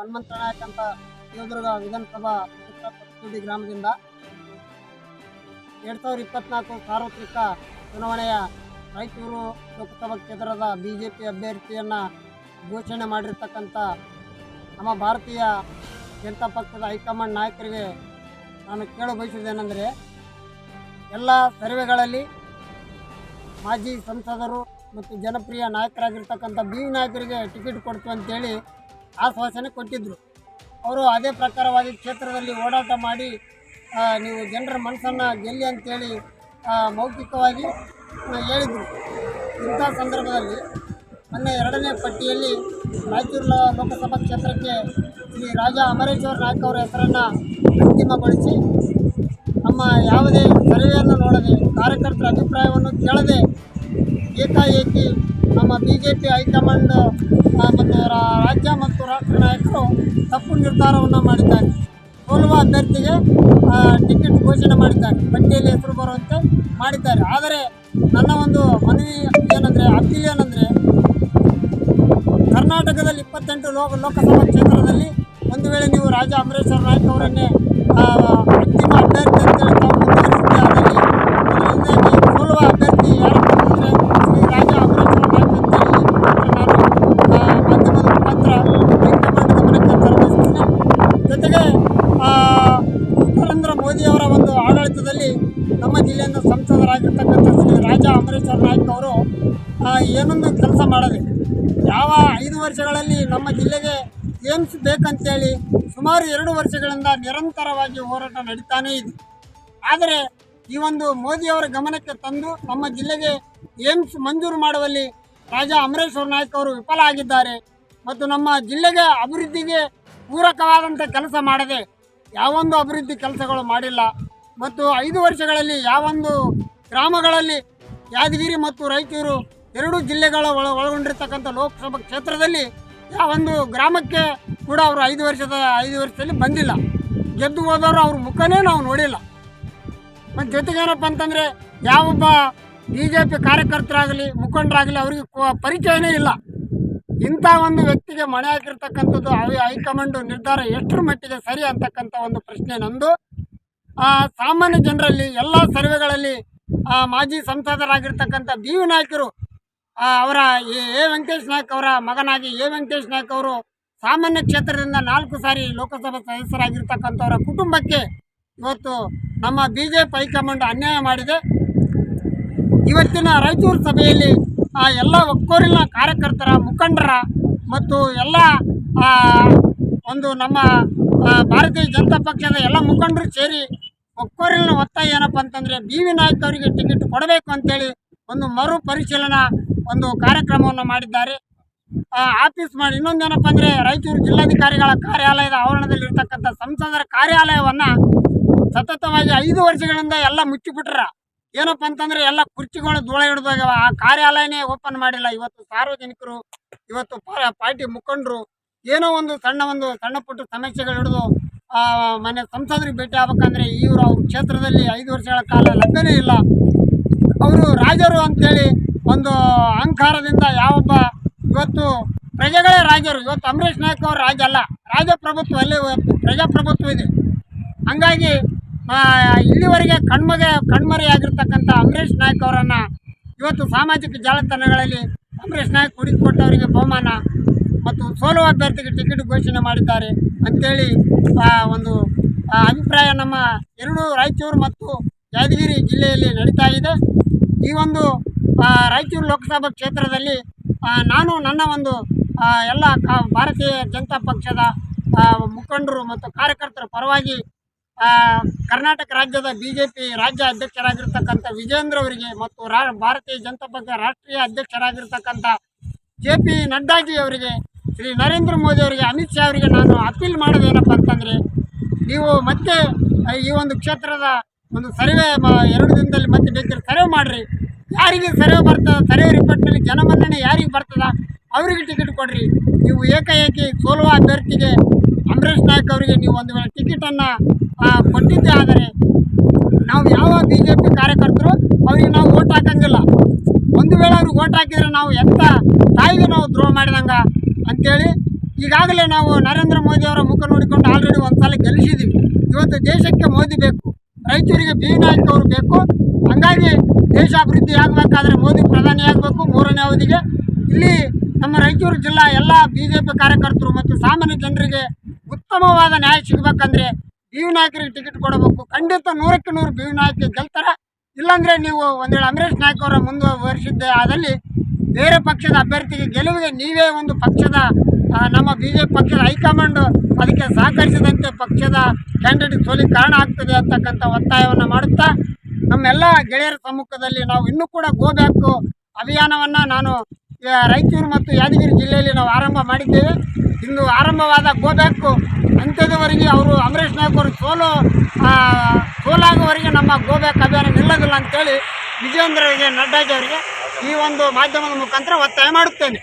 ಹನುಮಂತ ನಾಯಕ್ ಅಂತ ದೇವದುರ್ಗ ವಿಧಾನಸಭಾ ಗ್ರಾಮದಿಂದ ಎರಡ್ ಸಾವಿರದ ಇಪ್ಪತ್ನಾಲ್ಕು ಸಾರ್ವತ್ರಿಕ ಚುನಾವಣೆಯ ರಾಯಚೂರು ಲೋಕಸಭಾ ಕ್ಷೇತ್ರದ ಬಿಜೆಪಿ ಅಭ್ಯರ್ಥಿಯನ್ನ ಘೋಷಣೆ ಮಾಡಿರ್ತಕ್ಕಂಥ ನಮ್ಮ ಭಾರತೀಯ ಜನತಾ ಪಕ್ಷದ ಹೈಕಮಾಂಡ್ ನಾಯಕರಿಗೆ ನಾನು ಕೇಳ ಬಯಸುವುದೇನೆಂದರೆ, ಎಲ್ಲ ಸರ್ವೆಗಳಲ್ಲಿ ಮಾಜಿ ಸಂಸದರು ಮತ್ತು ಜನಪ್ರಿಯ ನಾಯಕರಾಗಿರ್ತಕ್ಕಂಥ ಬಿ ನಾಯಕರಿಗೆ ಟಿಕೆಟ್ ಕೊಡ್ತು ಅಂತೇಳಿ ಆಶ್ವಾಸನೆ ಕೊಟ್ಟಿದ್ದರು ಅವರು ಅದೇ ಪ್ರಕಾರವಾಗಿ ಕ್ಷೇತ್ರದಲ್ಲಿ ಓಡಾಟ ಮಾಡಿ ನೀವು ಜನರ ಮನಸ್ಸನ್ನು ಗೆಲ್ಲಿ ಅಂತೇಳಿ ಮೌಖಿಕವಾಗಿ ಹೇಳಿದರು. ಇಂಥ ಸಂದರ್ಭದಲ್ಲಿ ಮೊನ್ನೆ ಎರಡನೇ ಪಟ್ಟಿಯಲ್ಲಿ ರಾಯಚೂರು ಲೋಕಸಭಾ ಕ್ಷೇತ್ರಕ್ಕೆ ಶ್ರೀ ರಾಜ ಅಮರೇಶ್ವರ ನಾಯ್ಕ ಅವರ ಹೆಸರನ್ನು ಅಂತಿಮಗೊಳಿಸಿ, ನಮ್ಮ ಯಾವುದೇ ಸರ್ವೆಯನ್ನು ನೋಡದೆ, ಕಾರ್ಯಕರ್ತರ ಅಭಿಪ್ರಾಯವನ್ನು ಕೇಳದೆ ಏಕಾಏಕಿ ನಮ್ಮ ಬಿ ಜೆ ಪಿ ಹೈಕಮಾಂಡ್ ಮತ್ತು ರಾಜ್ಯ ಮತ್ತು ರಾಷ್ಟ್ರ ನಾಯಕರು ತಪ್ಪು ನಿರ್ಧಾರವನ್ನು ಮಾಡಿದ್ದಾರೆ. ಸೋಲುವ ಅಭ್ಯರ್ಥಿಗೆ ಟಿಕೆಟ್ ಘೋಷಣೆ ಮಾಡಿದ್ದಾರೆ. ಪಟ್ಟಿಯಲ್ಲಿ ಹೆಸರು ಬರುವಂತೆ ಮಾಡಿದ್ದಾರೆ. ಆದರೆ ನನ್ನ ಒಂದು ಮನವಿ ಏನಂದರೆ, ಅಪೀಲ್ ಏನಂದರೆ, ಕರ್ನಾಟಕದಲ್ಲಿ ಇಪ್ಪತ್ತೆಂಟು ಲೋಕ, ಲೋಕಸಭಾ ಕ್ಷೇತ್ರದಲ್ಲಿ ಒಂದು ವೇಳೆ ನೀವು ರಾಜ ಅಮರೇಶ್ವರ ನಾಯ್ಕ ಅವರನ್ನೇ ಅಂತಿಮ ಅಭ್ಯರ್ಥಿ ಅಂತೇಳಿ ತಾವು ಮುಂದುವರಿಸಿದ್ದೆ ಆದಲ್ಲಿ ಮೊದಲನೇದಾಗಿ ಸೋಲುವ ಅಭ್ಯರ್ಥಿ ಯಾರಪ್ಪ ಅಂದರೆ ಶ್ರೀ ರಾಜ ಅಮರೇಶ್ವರ ನಾಯ್ಕ ಅಂತೇಳಿ ನಾನು ಆ, ಮಾಧ್ಯಮದ ಮುಖಾಂತರ ಹೈಕಮಾಂಡ್ ಗಮನಕ್ಕೆ ತರಬಯಸ್ತೀನಿ ಜೊತೆಗೆ ಆ, ನರೇಂದ್ರ ಮೋದಿಯವರ ಒಂದು ಆಡಳಿತದಲ್ಲಿ ನಮ್ಮ ಜಿಲ್ಲೆಯಿಂದ ಸಂಸದರಾಗಿರ್ತಕ್ಕಂಥ ಶ್ರೀ ರಾಜ ಅಮರೇಶ್ವರ ನಾಯ್ಕ ಅವರು ಏನೊಂದು ಕೆಲಸ ಮಾಡಲಿ. ಯಾವ ಐದು ವರ್ಷಗಳಲ್ಲಿ ನಮ್ಮ ಜಿಲ್ಲೆಗೆ ಏಮ್ಸ್ ಬೇಕಂತೇಳಿ ಸುಮಾರು ಎರಡು ವರ್ಷಗಳಿಂದ ನಿರಂತರವಾಗಿ ಹೋರಾಟ ನಡೀತಾನೇ ಇದೆ. ಆದರೆ ಈ ಒಂದು ಮೋದಿಯವರ ಗಮನಕ್ಕೆ ತಂದು ನಮ್ಮ ಜಿಲ್ಲೆಗೆ ಏಮ್ಸ್ ಮಂಜೂರು ಮಾಡುವಲ್ಲಿ ರಾಜಾ ಅಮರೇಶ್ವರ ನಾಯ್ಕ ಅವರು ವಿಫಲ ಆಗಿದ್ದಾರೆ. ಮತ್ತು ನಮ್ಮ ಜಿಲ್ಲೆಗೆ ಅಭಿವೃದ್ಧಿಗೆ ಪೂರಕವಾದಂಥ ಕೆಲಸ ಮಾಡದೆ ಯಾವೊಂದು ಅಭಿವೃದ್ಧಿ ಕೆಲಸಗಳು ಮಾಡಿಲ್ಲ. ಮತ್ತು ಐದು ವರ್ಷಗಳಲ್ಲಿ ಯಾವೊಂದು ಗ್ರಾಮಗಳಲ್ಲಿ ಯಾದಗಿರಿ ಮತ್ತು ರಾಯಚೂರು ಎರಡು ಜಿಲ್ಲೆಗಳ ಒಳ ಒಳಗೊಂಡಿರ್ತಕ್ಕಂಥ ಲೋಕಸಭಾ ಕ್ಷೇತ್ರದಲ್ಲಿ ಯಾವೊಂದು ಗ್ರಾಮಕ್ಕೆ ಕೂಡ ಅವರು ಐದು ವರ್ಷದ, ಐದು ವರ್ಷದಲ್ಲಿ ಬಂದಿಲ್ಲ. ಗೆದ್ದು ಹೋದವರು ಅವ್ರ ಮುಖನೇ ನಾವು ನೋಡಿಲ್ಲ. ಮತ್ತು ಜೊತೆಗೇನಪ್ಪ ಅಂತಂದರೆ ಯಾವೊಬ್ಬ ಬಿ ಜೆ ಪಿ ಕಾರ್ಯಕರ್ತರಾಗಲಿ, ಮುಖಂಡರಾಗಲಿ ಅವರಿಗೆ ಪರಿಚಯನೇ ಇಲ್ಲ. ಇಂಥ ಒಂದು ವ್ಯಕ್ತಿಗೆ ಮಣೆ ಹಾಕಿರ್ತಕ್ಕಂಥದ್ದು ಹೈಕಮಾಂಡ್ ನಿರ್ಧಾರ ಎಷ್ಟರ ಮಟ್ಟಿಗೆ ಸರಿ ಅಂತಕ್ಕಂಥ ಒಂದು ಪ್ರಶ್ನೆ ನಂದು. ಸಾಮಾನ್ಯ ಜನರಲ್ಲಿ ಎಲ್ಲ ಸರ್ವೆಗಳಲ್ಲಿ ಮಾಜಿ ಸಂಸದರಾಗಿರ್ತಕ್ಕಂಥ ಬಿ ವಿ ನಾಯ್ಕರು ಅವರ ಎ ವೆಂಕಟೇಶ್ ನಾಯ್ಕ ಅವರ ಮಗನಾಗಿ ಎ ವೆಂಕಟೇಶ್ ನಾಯ್ಕ ಅವರು ಸಾಮಾನ್ಯ ಕ್ಷೇತ್ರದಿಂದ ನಾಲ್ಕು ಸಾರಿ ಲೋಕಸಭಾ ಸದಸ್ಯರಾಗಿರ್ತಕ್ಕಂಥವರ ಕುಟುಂಬಕ್ಕೆ ಇವತ್ತು ನಮ್ಮ ಬಿ ಜೆ ಪಿ ಹೈಕಮಾಂಡ್ ಅನ್ಯಾಯ ಮಾಡಿದೆ. ಇವತ್ತಿನ ರಾಯಚೂರು ಸಭೆಯಲ್ಲಿ, ಆ ಎಲ್ಲ ಒಕ್ಕೋರಿನ ಕಾರ್ಯಕರ್ತರ ಮುಖಂಡರ ಮತ್ತು ಎಲ್ಲ ಒಂದು ನಮ್ಮ ಭಾರತೀಯ ಜನತಾ ಪಕ್ಷದ ಎಲ್ಲ ಮುಖಂಡರು ಸೇರಿ ಒಕ್ಕೋರಿನ ಒತ್ತಾಯ ಏನಪ್ಪ ಅಂತಂದರೆ ಬಿ ವಿ ನಾಯ್ಕ ಅವರಿಗೆ ಟಿಕೆಟ್ ಕೊಡಬೇಕು ಅಂತೇಳಿ ಒಂದು ಮರು ಪರಿಶೀಲನಾ ಒಂದು ಕಾರ್ಯಕ್ರಮವನ್ನು ಮಾಡಿದ್ದಾರೆ. ಆಫೀಸ್ ಮಾಡಿ. ಇನ್ನೊಂದೇನಪ್ಪ ಅಂದರೆ ರಾಯಚೂರು ಜಿಲ್ಲಾಧಿಕಾರಿಗಳ ಕಾರ್ಯಾಲಯದ ಆವರಣದಲ್ಲಿರ್ತಕ್ಕಂಥ ಸಂಸದರ ಕಾರ್ಯಾಲಯವನ್ನು ಸತತವಾಗಿ ಐದು ವರ್ಷಗಳಿಂದ ಎಲ್ಲ ಮುಚ್ಚಿಬಿಟ್ರ. ಏನಪ್ಪ ಅಂತಂದರೆ ಎಲ್ಲ ಕುರ್ಚಿಗಳು ಧೂಳ ಹಿಡಿದೋಗ್ಯವ. ಆ ಕಾರ್ಯಾಲಯನೇ ಓಪನ್ ಮಾಡಿಲ್ಲ. ಇವತ್ತು ಸಾರ್ವಜನಿಕರು, ಇವತ್ತು ಪಾರ್ಟಿ ಮುಖಂಡರು ಏನೋ ಒಂದು ಸಣ್ಣ ಒಂದು ಸಣ್ಣ ಪುಟ್ಟ ಸಮಸ್ಯೆಗಳು ಹಿಡಿದು ಮನೆ ಸಂಸದರಿಗೆ ಭೇಟಿ ಆಗ್ಬೇಕಂದ್ರೆ ಇವರು ಅವ್ರ ಕ್ಷೇತ್ರದಲ್ಲಿ ಐದು ವರ್ಷಗಳ ಕಾಲ ಲಭ್ಯನೇ ಇಲ್ಲ. ಅವರು ರಾಜರು ಅಂತೇಳಿ ಒಂದು ಅಹಂಕಾರದಿಂದ ಯಾವೊಬ್ಬ ಇವತ್ತು ಪ್ರಜೆಗಳೇ ರಾಜರು. ಇವತ್ತು ಅಂಬರೀಷ್ ನಾಯಕ್ ಅವರು ರಾಜ ಅಲ್ಲ. ರಾಜಪ್ರಭುತ್ವ ಅಲ್ಲಿ ಪ್ರಜಾಪ್ರಭುತ್ವ ಇದೆ. ಹಂಗಾಗಿ ಇಲ್ಲಿವರೆಗೆ ಕಣ್ಮಗೆ ಕಣ್ಮರೆಯಾಗಿರ್ತಕ್ಕಂಥ ಅಂಬರೀಷ್ ನಾಯ್ಕ ಅವರನ್ನು ಇವತ್ತು ಸಾಮಾಜಿಕ ಜಾಲತಾಣಗಳಲ್ಲಿ ಅಂಬರೀಷ್ ನಾಯ್ಕ ಹುಡುಕಿಕೊಟ್ಟವರಿಗೆ ಬಹುಮಾನ. ಮತ್ತು ಸೋಲುವ ಅಭ್ಯರ್ಥಿಗೆ ಟಿಕೆಟ್ ಘೋಷಣೆ ಮಾಡಿದ್ದಾರೆ ಅಂತೇಳಿ ಒಂದು ಅಭಿಪ್ರಾಯ ನಮ್ಮ ಎರಡು ರಾಯಚೂರು ಮತ್ತು ಯಾದಗಿರಿ ಜಿಲ್ಲೆಯಲ್ಲಿ ನಡೀತಾ ಇದೆ. ಈ ಒಂದು ರಾಯಚೂರು ಲೋಕಸಭಾ ಕ್ಷೇತ್ರದಲ್ಲಿ ನಾನು ನನ್ನ ಒಂದು ಎಲ್ಲ ಭಾರತೀಯ ಜನತಾ ಪಕ್ಷದ ಮುಖಂಡರು ಮತ್ತು ಕಾರ್ಯಕರ್ತರ ಪರವಾಗಿ ಕರ್ನಾಟಕ ರಾಜ್ಯದ ಬಿ ಜೆ ಪಿ ರಾಜ್ಯ ಅಧ್ಯಕ್ಷರಾಗಿರ್ತಕ್ಕಂಥ ವಿಜೇಂದ್ರ ಅವರಿಗೆ ಮತ್ತು ರಾ, ಭಾರತೀಯ ಜನತಾ ಪಕ್ಷ ರಾಷ್ಟ್ರೀಯ ಅಧ್ಯಕ್ಷರಾಗಿರ್ತಕ್ಕಂಥ ಜೆ ಪಿ ನಡ್ಡಾಜಿ ಅವರಿಗೆ ಶ್ರೀ ನರೇಂದ್ರ ಮೋದಿ ಅವರಿಗೆ, ಅಮಿತ್ ಶಾ ಅವರಿಗೆ ನಾನು ಅಪೀಲ್ ಮಾಡೋದೇನಪ್ಪ ಅಂತಂದರೆ, ನೀವು ಮತ್ತೆ ಈ ಒಂದು ಕ್ಷೇತ್ರದ ಒಂದು ಸರ್ವೆ ಎರಡು ದಿನದಲ್ಲಿ ಮತ್ತೆ ಬೇಕಾದ್ರೆ ಸರ್ವೆ ಮಾಡಿರಿ. ಯಾರಿಗೆ ಸರ್ವೆ ಬರ್ತದ, ಸರ್ವೆ ರಿಪೋರ್ಟ್ನಲ್ಲಿ ಜನಮನ್ನಣೆ ಯಾರಿಗೆ ಬರ್ತದ, ಅವರಿಗೆ ಟಿಕೆಟ್ ಕೊಡಿರಿ. ನೀವು ಏಕಾಏಕಿ ಸೋಲುವ ಅಭ್ಯರ್ಥಿಗೆ ಅಂಬರೀಷ್ ನಾಯ್ಕ ಅವರಿಗೆ ನೀವು ಒಂದು ವೇಳೆ ಟಿಕೆಟನ್ನು ಕೊಟ್ಟಿದ್ದೇ ಆದರೆ, ನಾವು ಯಾವ ಬಿ ಜೆ ಪಿ ಕಾರ್ಯಕರ್ತರು ಅವರಿಗೆ ನಾವು ಓಟ್ ಹಾಕಂಗಿಲ್ಲ. ಒಂದು ವೇಳೆ ಅವ್ರಿಗೆ ಓಟ್ ಹಾಕಿದ್ರೆ ನಾವು ಎಂಥ ತಾಯಿಗೆ ನಾವು ದ್ರೋಹ ಮಾಡಿದಂಗ ಅಂತೇಳಿ ಈಗಾಗಲೇ ನಾವು ನರೇಂದ್ರ ಮೋದಿ ಅವರ ಮುಖ ನೋಡಿಕೊಂಡು ಆಲ್ರೆಡಿ ಒಂದ್ಸಲ ಗೆಲ್ಲಿಸಿದ್ದೀವಿ ಇವತ್ತು ದೇಶಕ್ಕೆ ಮೋದಿ ಬೇಕು, ರೈತರಿಗೆ ಬಿ ನಾಯಕ್ ಅವರು ಬೇಕು. ಹಂಗಾಗಿ ದೇಶ ಅಭಿವೃದ್ಧಿ ಆಗಬೇಕಾದ್ರೆ ಮೋದಿ ಪ್ರಧಾನಿ ಆಗಬೇಕು ಮೂರನೇ ಅವಧಿಗೆ. ಇಲ್ಲಿ ನಮ್ಮ ರಾಯಚೂರು ಜಿಲ್ಲಾ ಎಲ್ಲ ಬಿ ಕಾರ್ಯಕರ್ತರು ಮತ್ತು ಸಾಮಾನ್ಯ ಜನರಿಗೆ ಉತ್ತಮವಾದ ನ್ಯಾಯ ಸಿಗಬೇಕಂದ್ರೆ ಬಿ ನಾಯಕರಿಗೆ ಟಿಕೆಟ್ ಕೊಡಬೇಕು. ಖಂಡಿತ ನೂರಕ್ಕೆ ನೂರು ಬಿ ನಾಯಕ ಗೆಲ್ತಾರೆ. ಇಲ್ಲಾಂದರೆ ನೀವು ಒಂದೇಳು ಅಮರೇಶ್ ನಾಯಕ್ ಅವರ ಮುಂದುವರಿಸಿದ್ದೆ ಆದಲ್ಲಿ ಬೇರೆ ಪಕ್ಷದ ಅಭ್ಯರ್ಥಿಗೆ ಗೆಲುವಿಗೆ ನೀವೇ ಒಂದು ಪಕ್ಷದ ನಮ್ಮ ಬಿ ಜೆ ಪಿ ಪಕ್ಷದ ಹೈಕಮಾಂಡ್ ಅದಕ್ಕೆ ಸಹಕರಿಸಿದಂತೆ ಪಕ್ಷದ ಕ್ಯಾಂಡಿಡೇಟ್ ಸೋಲಿಗೆ ಕಾರಣ ಆಗ್ತದೆ ಅಂತಕ್ಕಂಥ ಒತ್ತಾಯವನ್ನು ಮಾಡುತ್ತಾ, ನಮ್ಮೆಲ್ಲ ಗೆಳೆಯರ ಸಮ್ಮುಖದಲ್ಲಿ ನಾವು ಇನ್ನೂ ಕೂಡ ಗೋ ಬ್ಯಾಕ್ ಅಭಿಯಾನವನ್ನು ನಾನು ರಾಯಚೂರು ಮತ್ತು ಯಾದಗಿರಿ ಜಿಲ್ಲೆಯಲ್ಲಿ ನಾವು ಆರಂಭ ಮಾಡಿದ್ದೇವೆ. ಇಂದು ಆರಂಭವಾದ ಗೋ ಬ್ಯಾಕ್ ಅಂತ್ಯದವರೆಗೆ ಅವರು ಅಮರೇಶ್ ನಾಯಕ್ ಅವರು ಸೋಲು ಸೋಲಾಗುವವರೆಗೆ ನಮ್ಮ ಗೋ ಬ್ಯಾಕ್ ಅಭಿಯಾನ ನಿಲ್ಲೋದಿಲ್ಲ ಅಂತೇಳಿ ವಿಜಯೇಂದ್ರ ನಡ್ಡಾಜಿ ಅವರಿಗೆ ಈ ಒಂದು ಮಾಧ್ಯಮದ ಮುಖಾಂತರ ಒತ್ತಾಯ ಮಾಡುತ್ತೇನೆ.